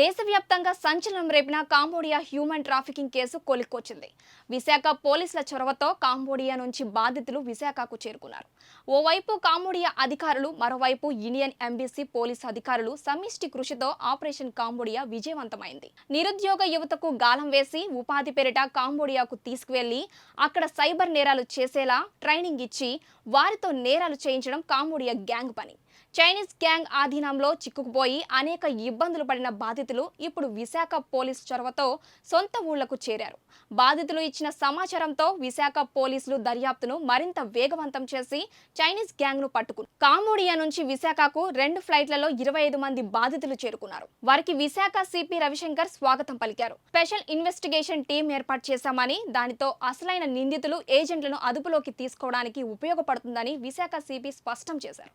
దేశవ్యాప్తంగా సంచలనం రేపిన కాంబోడియా హ్యూమన్ ట్రాఫికింగ్ కేసు కొలిక్కొచ్చింది. విశాఖ పోలీసుల చొరవతో కాంబోడియా నుంచి బాధితులు విశాఖకు చేరుకున్నారు. ఓవైపు కాంబోడియా అధికారులు మరోవైపు ఇండియన్ ఎంబీసీ పోలీసు అధికారులు సమిష్టి కృషితో ఆపరేషన్ కాంబోడియా విజయవంతమైంది. నిరుద్యోగ యువతకు గాలం వేసి ఉపాధి పేరిట కాంబోడియాకు తీసుకువెళ్ళి అక్కడ సైబర్ నేరాలు చేసేలా ట్రైనింగ్ ఇచ్చి వారితో నేరాలు చేయించడం కాంబోడియా గ్యాంగ్ పని. చైనీస్ గ్యాంగ్ ఆధీనంలో చిక్కుకుపోయి అనేక ఇబ్బందులు పడిన బాధితులు ఇప్పుడు విశాఖ పోలీస్ చొరవతో సొంత ఊళ్ళకు చేరారు. బాధితులు ఇచ్చిన సమాచారంతో విశాఖ పోలీసులు దర్యాప్తును మరింత వేగవంతం చేసి చైనీస్ గ్యాంగ్ను పట్టుకున్నారు. కాంబోడియా నుంచి విశాఖకు రెండు ఫ్లైట్లలో ఇరవై ఐదు మంది బాధితులు చేరుకున్నారు. వారికి విశాఖ సిపి రవిశంకర్ స్వాగతం పలికారు. స్పెషల్ ఇన్వెస్టిగేషన్ టీం ఏర్పాటు చేశామని దానితో అసలైన నిందితులు ఏజెంట్లను అదుపులోకి తీసుకోవడానికి ఉపయోగపడుతుందని విశాఖ సిపి స్పష్టం చేశారు.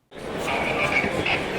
え?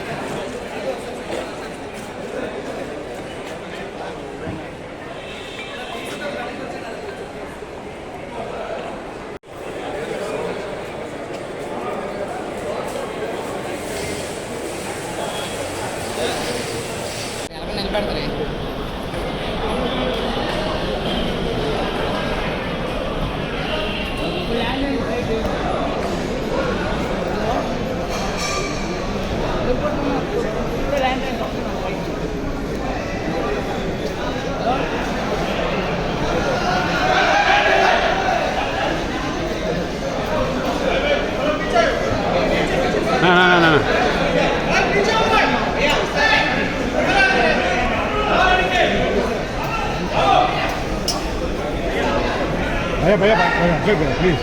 भैया भैया भैया भैया प्लीज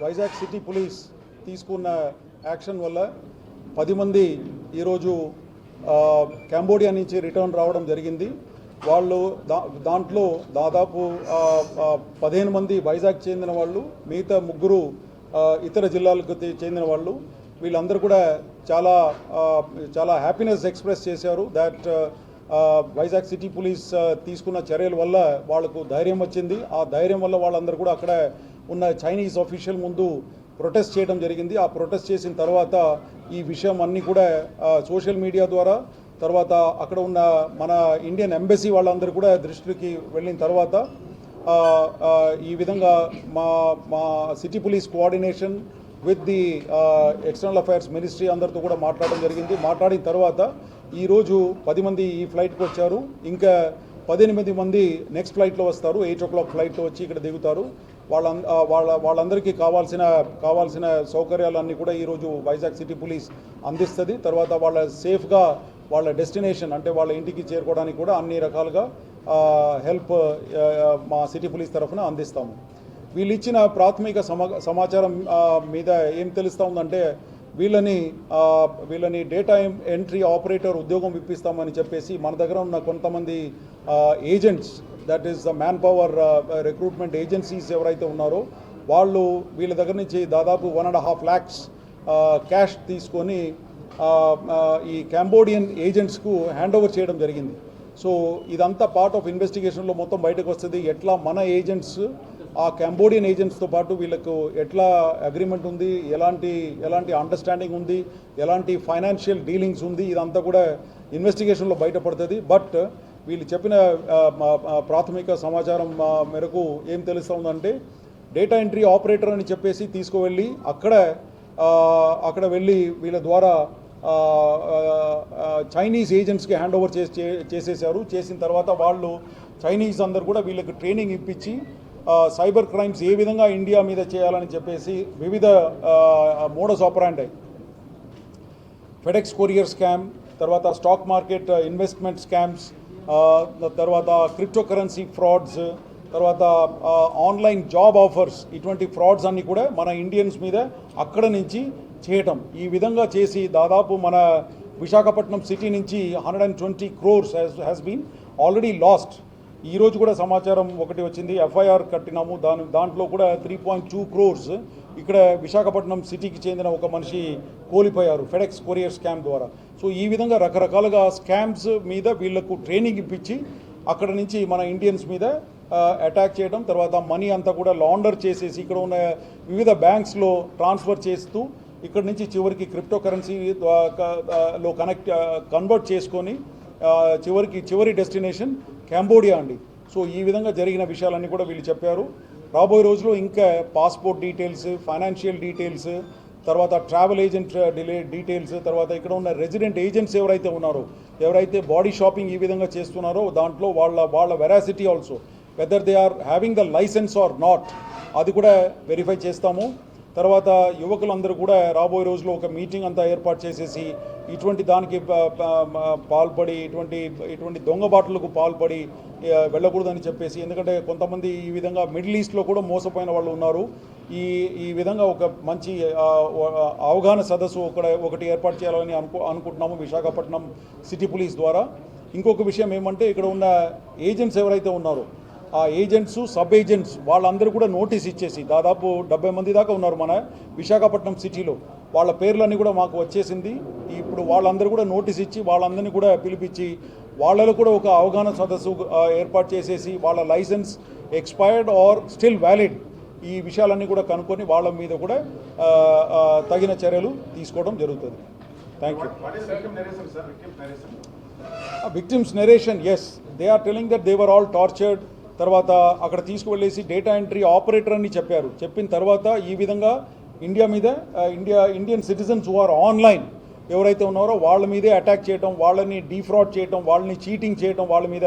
వైజాగ్ సిటీ పోలీస్ తీసుకున్న యాక్షన్ వల్ల పది మంది ఈరోజు ఆ, కంబోడియా నుంచి రిటర్న్ రావడం జరిగింది. వాళ్ళు దా దాంట్లో దాదాపు పదిహేను మంది వైజాగ్ చెందిన వాళ్ళు మిగతా ముగ్గురు ఇతర జిల్లాలకు చెందిన వాళ్ళు వీళ్ళందరూ కూడా చాలా చాలా హ్యాపీనెస్ ఎక్స్ప్రెస్ చేశారు. దాట్ వైజాగ్ సిటీ పోలీస్ తీసుకున్న చర్యల వల్ల వాళ్ళకు ధైర్యం వచ్చింది. ఆ ధైర్యం వల్ల వాళ్ళందరూ కూడా అక్కడ ఉన్న చైనీస్ ఆఫీషియల్ ముందు ప్రొటెస్ట్ చేయడం జరిగింది. ఆ ప్రొటెస్ట్ చేసిన తర్వాత ఈ విషయం అన్నీ కూడా సోషల్ మీడియా ద్వారా తర్వాత అక్కడ ఉన్న మన ఇండియన్ ఎంబసీ వాళ్ళందరూ కూడా దృష్టికి వెళ్ళిన తర్వాత ఈ విధంగా మా మా city police coordination with the external affairs ministry అందరితో కూడా మాట్లాడడం జరిగింది. మాట్లాడిన తర్వాత ఈరోజు పది మంది ఈ ఫ్లైట్కి వచ్చారు. ఇంకా పద్దెనిమిది మంది నెక్స్ట్ ఫ్లైట్లో వస్తారు. ఎయిట్ ఓ క్లాక్ ఫ్లైట్లో వచ్చి ఇక్కడ దిగుతారు. వాళ్ళ వాళ్ళ వాళ్ళందరికీ కావాల్సిన కావాల్సిన సౌకర్యాలన్నీ కూడా ఈరోజు వైజాగ్ సిటీ పోలీస్ అందిస్తుంది. తర్వాత వాళ్ళ సేఫ్గా వాళ్ళ డెస్టినేషన్ అంటే వాళ్ళ ఇంటికి చేరుకోవడానికి కూడా అన్ని రకాలుగా హెల్ప్ మా సిటీ పోలీస్ తరఫున అందిస్తాము. వీళ్ళు ఇచ్చిన ప్రాథమిక సమా సమాచారం మీద ఏం తెలుస్తూ ఉందంటే వీళ్ళని వీళ్ళని డేటా ఎంట్రీ ఆపరేటర్ ఉద్యోగం ఇప్పిస్తామని చెప్పేసి మన దగ్గర ఉన్న కొంతమంది agents that is the man power recruitment agencies ఎవరైతే ఉన్నారో వాళ్ళు వీళ్ళ దగ్గర నుంచి దాదాపు one and half lakhs cash తీసుకొని uh, uh, ఈ కాంబోడియన్ ఏజెంట్స్కు హ్యాండ్ ఓవర్ చేయడం జరిగింది. సో ఇదంతా పార్ట్ ఆఫ్ ఇన్వెస్టిగేషన్లో మొత్తం బయటకు వస్తుంది. ఎట్లా మన ఏజెంట్స్ ఆ కంబోడియన్ ఏజెంట్స్తో పాటు వీళ్ళకు ఎట్లా అగ్రిమెంట్ ఉంది ఎలాంటి ఎలాంటి అండర్స్టాండింగ్ ఉంది ఎలాంటి ఫైనాన్షియల్ డీలింగ్స్ ఉంది ఇదంతా కూడా ఇన్వెస్టిగేషన్లో బయటపడుతుంది. బట్ వీళ్ళు చెప్పిన మా- ప్రాథమిక సమాచారం మేరకు ఏం తెలుస్తుందంటే డేటా ఎంట్రీ ఆపరేటర్ అని చెప్పేసి తీసుకువెళ్ళి అక్కడ అక్కడ వెళ్ళి వీళ్ళ ద్వారా చైనీస్ ఏజెంట్స్కి హ్యాండ్ ఓవర్ చేసి చే- చేసేసారు చేసిన తర్వాత వాళ్ళు చైనీస్ అందరు కూడా వీళ్ళకి ట్రైనింగ్ ఇప్పించి సైబర్ క్రైమ్స్ ఏ విధంగా ఇండియా మీద చేయాలని చెప్పేసి వివిధ modus operandi FedEx courier scam తర్వాత స్టాక్ మార్కెట్ ఇన్వెస్ట్మెంట్ స్కామ్స్ తర్వాత క్రిప్టో కరెన్సీ ఫ్రాడ్స్ తర్వాత ఆన్లైన్ జాబ్ ఆఫర్స్ ఇటువంటి ఫ్రాడ్స్ అన్నీ కూడా మన ఇండియన్స్ మీద అక్కడ నుంచి చేయటం. ఈ విధంగా చేసి దాదాపు మన విశాఖపట్నం సిటీ నుంచి hundred and twenty crores has been already lost ఈరోజు కూడా సమాచారం ఒకటి వచ్చింది. ఎఫ్ఐఆర్ కట్టినాము. దాని దాంట్లో కూడా త్రీ పాయింట్ టూ క్రోర్స్ ఇక్కడ విశాఖపట్నం సిటీకి చెందిన ఒక మనిషి కోల్పోయారు. ఫెడెక్స్ కొరియర్ స్కామ్ ద్వారా. సో ఈ విధంగా రకరకాలుగా స్కామ్స్ మీద వీళ్ళకు ట్రైనింగ్ ఇప్పించి అక్కడ నుంచి మన ఇండియన్స్ మీద అటాక్ చేయడం తర్వాత మనీ అంతా కూడా లాండర్ చేసేసి ఇక్కడ ఉన్న వివిధ బ్యాంక్స్లో ట్రాన్స్ఫర్ చేస్తూ ఇక్కడ నుంచి చివరికి క్రిప్టో కరెన్సీ లో కనెక్ట్ కన్వర్ట్ చేసుకొని చివరికి చివరి డెస్టినేషన్ కాంబోడియా అండి. సో ఈ విధంగా జరిగిన విషయాలన్నీ కూడా వీళ్ళు చెప్పారు. రాబోయే రోజుల్లో ఇంకా పాస్పోర్ట్ డీటెయిల్స్ ఫైనాన్షియల్ డీటెయిల్స్ తర్వాత ట్రావెల్ ఏజెంట్ డిలే డీటెయిల్స్ తర్వాత ఇక్కడ ఉన్న రెసిడెంట్ ఏజెంట్స్ ఎవరైతే ఉన్నారో ఎవరైతే బాడీ షాపింగ్ ఈ విధంగా చేస్తున్నారో దాంట్లో వాళ్ళ వాళ్ళ veracity also whether they are having the license or not అది కూడా వెరిఫై చేస్తాము. తర్వాత యువకులందరూ కూడా రాబోయే రోజుల్లో ఒక మీటింగ్ అంతా ఏర్పాటు చేసేసి ఇటువంటి దానికి పాల్పడి ఇటువంటి ఇటువంటి దొంగబాట్లకు పాల్పడి వెళ్ళకూడదని చెప్పేసి ఎందుకంటే కొంతమంది ఈ విధంగా మిడిల్ ఈస్ట్లో కూడా మోసపోయిన వాళ్ళు ఉన్నారు. ఈ ఈ విధంగా ఒక మంచి అవగాహన సదస్సు ఒక ఒకటి ఏర్పాటు చేయాలని అనుకు అనుకుంటున్నాము విశాఖపట్నం సిటీ పోలీస్ ద్వారా. ఇంకొక విషయం ఏమంటే ఇక్కడ ఉన్న ఏజెంట్స్ ఎవరైతే ఉన్నారో ఆ ఏజెంట్స్ సబ్ ఏజెంట్స్ వాళ్ళందరూ కూడా నోటీస్ ఇచ్చేసి దాదాపు డెబ్బై మంది దాకా ఉన్నారు మన విశాఖపట్నం సిటీలో. వాళ్ళ పేర్లన్నీ కూడా మాకు వచ్చేసింది. ఇప్పుడు వాళ్ళందరూ కూడా నోటీస్ ఇచ్చి వాళ్ళందరినీ కూడా పిలిపించి వాళ్ళలో కూడా ఒక అవగాహన సదస్సు ఏర్పాటు చేసేసి వాళ్ళ license expired or still valid ఈ విషయాలన్నీ కూడా కనుక్కొని వాళ్ళ మీద కూడా తగిన చర్యలు తీసుకోవడం జరుగుతుంది. Thank you victims narration as they are telling that they were all tortured తర్వాత అక్కడ తీసుకువెళ్ళేసి డేటా ఎంట్రీ ఆపరేటర్ అని చెప్పారు. చెప్పిన తర్వాత ఈ విధంగా ఇండియా మీద India Indian citizens who are online ఎవరైతే ఉన్నారో వాళ్ళ మీదే అటాక్ చేయటం వాళ్ళని డీఫ్రాడ్ చేయటం వాళ్ళని చీటింగ్ చేయటం వాళ్ళ మీద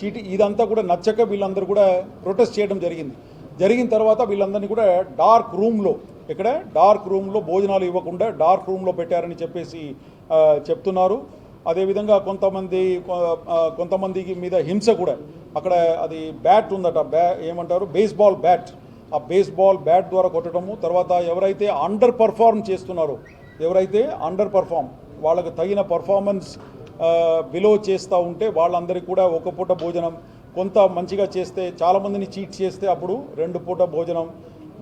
చీటింగ్ ఇదంతా కూడా నచ్చక వీళ్ళందరూ కూడా ప్రొటెస్ట్ చేయడం జరిగింది. జరిగిన తర్వాత వీళ్ళందరినీ కూడా డార్క్ రూమ్లో ఇక్కడ డార్క్ రూమ్లో భోజనాలు ఇవ్వకుండా డార్క్ రూమ్లో పెట్టారని చెప్పేసి చెప్తున్నారు. అదేవిధంగా కొంతమంది కొంతమందికి మీద హింస కూడా అక్కడ అది బ్యాట్ ఉందట. బ్యా ఏమంటారు? బేస్బాల్ బ్యాట్ ఆ బేస్బాల్ బ్యాట్ ద్వారా కొట్టడము తర్వాత ఎవరైతే అండర్ పర్ఫార్మ్ చేస్తున్నారో ఎవరైతే అండర్ పర్ఫార్మ్ వాళ్ళకు తగిన పర్ఫార్మెన్స్ బిలో చేస్తూ ఉంటే వాళ్ళందరికీ కూడా ఒక పూట భోజనం. కొంత మంచిగా చేస్తే చాలామందిని చీట్ చేస్తే అప్పుడు రెండు పూట భోజనం.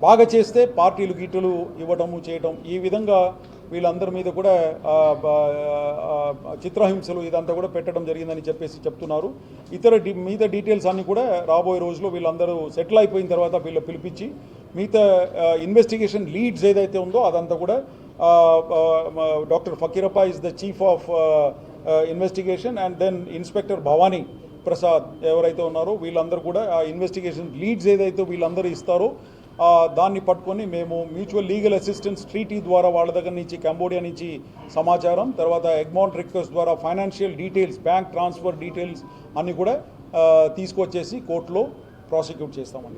బాగా చేస్తే పార్టీలు గీటలు ఇవ్వడము చేయటం. ఈ విధంగా వీళ్ళందరి మీద కూడా చిత్రహింసలు ఇదంతా కూడా పెట్టడం జరిగిందని చెప్పేసి చెప్తున్నారు. ఇతర మీద డీటెయిల్స్ అన్నీ కూడా రాబోయే రోజుల్లో వీళ్ళందరూ సెటిల్ అయిపోయిన తర్వాత వీళ్ళు పిలిపించి మిగతా ఇన్వెస్టిగేషన్ లీడ్స్ ఏదైతే ఉందో అదంతా కూడా doctor Fakirappa is the chief of investigation and then inspector Bhavani Prasad ఎవరైతే ఉన్నారో వీళ్ళందరూ కూడా ఆ ఇన్వెస్టిగేషన్ లీడ్స్ ఏదైతే వీళ్ళందరూ ఇస్తారో దాన్ని పట్టుకొని మేము మ్యూచువల్ లీగల్ అసిస్టెన్స్ ట్రీటీ ద్వారా వాళ్ళ దగ్గర నుంచి కంబోడియా నుంచి సమాచారం తర్వాత ఎగ్మౌంట్ రిక్వెస్ట్ ద్వారా financial details bank transfer details అన్నీ కూడా తీసుకొచ్చేసి కోర్టులో ప్రాసిక్యూట్ చేస్తామండి.